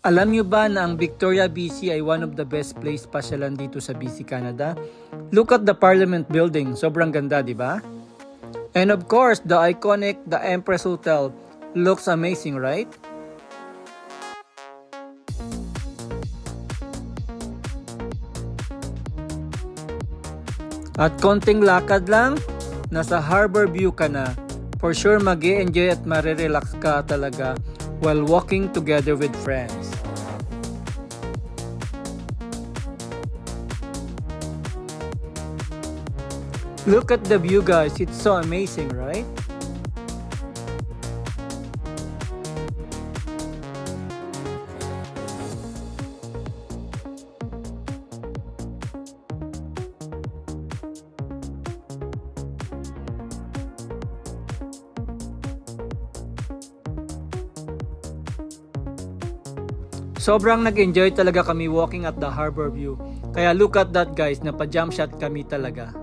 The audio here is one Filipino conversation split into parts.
Alam nyo ba na ang Victoria, BC ay one of the best place pasyalan dito sa BC, Canada? Look at the Parliament Building. Sobrang ganda, di ba? And of course, the iconic The Empress Hotel looks amazing, right? At konting lakad lang, nasa harbor view ka na. For sure mag enjoy at marirelax ka talaga while walking together with friends. Look at the view guys, it's so amazing, right? Sobrang nag-enjoy talaga kami walking at the harbor view. Kaya look at that guys, napa-jump shot kami talaga.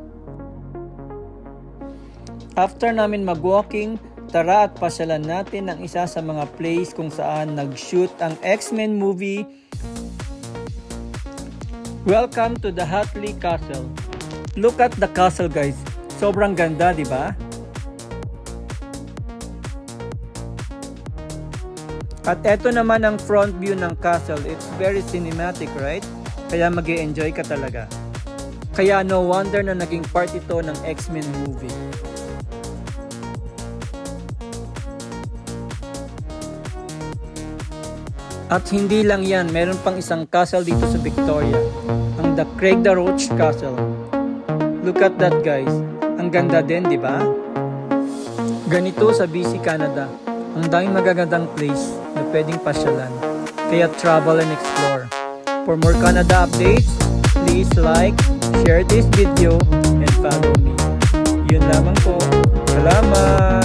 After namin mag-walking, tara at pasyalan natin ang isa sa mga place kung saan nag-shoot ang X-Men movie. Welcome to the Hatley Castle. Look at the castle guys. Sobrang ganda, di ba? At eto naman ang front view ng castle. It's very cinematic, right? Kaya mag enjoy ka talaga. Kaya no wonder na naging part ito ng X-Men movie. At hindi lang yan, meron pang isang castle dito sa Victoria. Ang The Craig the Roach Castle. Look at that guys. Ang ganda din, di ba? Ganito sa BC, Canada. Ang daming magagandang place na pwedeng pasyalan. Kaya travel and explore. For more Canada updates, please like, share this video, and follow me. Yun lamang po. Salamat!